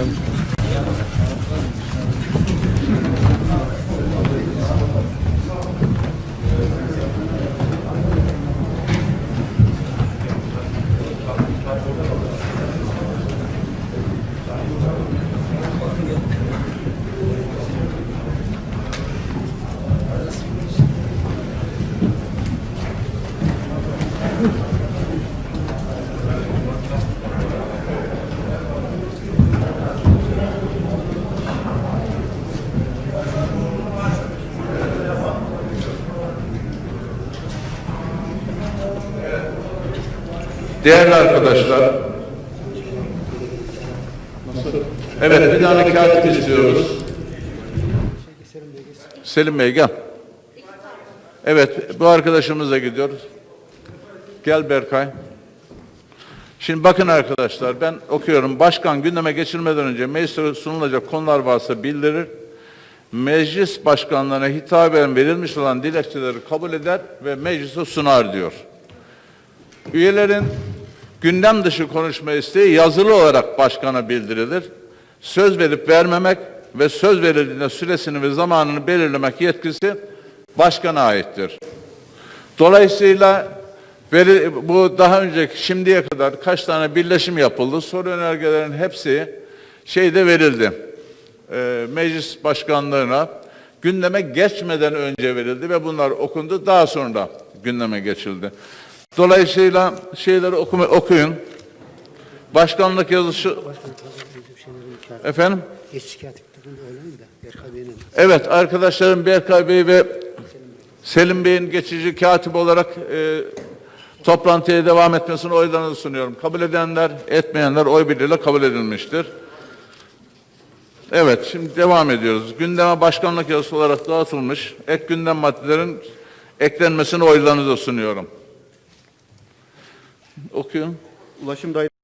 Tabii. Değerli arkadaşlar, evet bir tane katip istiyoruz. Selim Bey gel. Evet bu arkadaşımızla gidiyoruz. Gel Berkay. Şimdi bakın arkadaşlar ben okuyorum. Başkan gündeme geçirmeden önce meclise sunulacak konular varsa bildirir. Meclis başkanlarına hitaben verilmiş olan dilekçeleri kabul eder ve meclise sunar diyor. Üyelerin gündem dışı konuşma isteği yazılı olarak başkana bildirilir. Söz verip vermemek ve söz verildiğinde süresini ve zamanını belirlemek yetkisi başkana aittir. Dolayısıyla veri, bu daha önceki şimdiye kadar kaç tane birleşim yapıldı. Soru önergelerin hepsi şeyde verildi. Ee, meclis başkanlığına gündeme geçmeden önce verildi ve bunlar okundu. Daha sonra gündeme geçildi. Dolayısıyla şeyleri okuma, okuyun. Başkanlık yazısı efendim? Berkay Bey'in Evet arkadaşlarım Berkay Bey ve Selim Bey'in geçici katip olarak e, toplantıya devam etmesini oylarınızı sunuyorum. Kabul edenler, etmeyenler oy birliğiyle kabul edilmiştir. Evet, şimdi devam ediyoruz. Gündeme başkanlık yazısı olarak dağıtılmış ek gündem maddelerin eklenmesini oylarınıza sunuyorum. Okuyun. Ulaşım Daire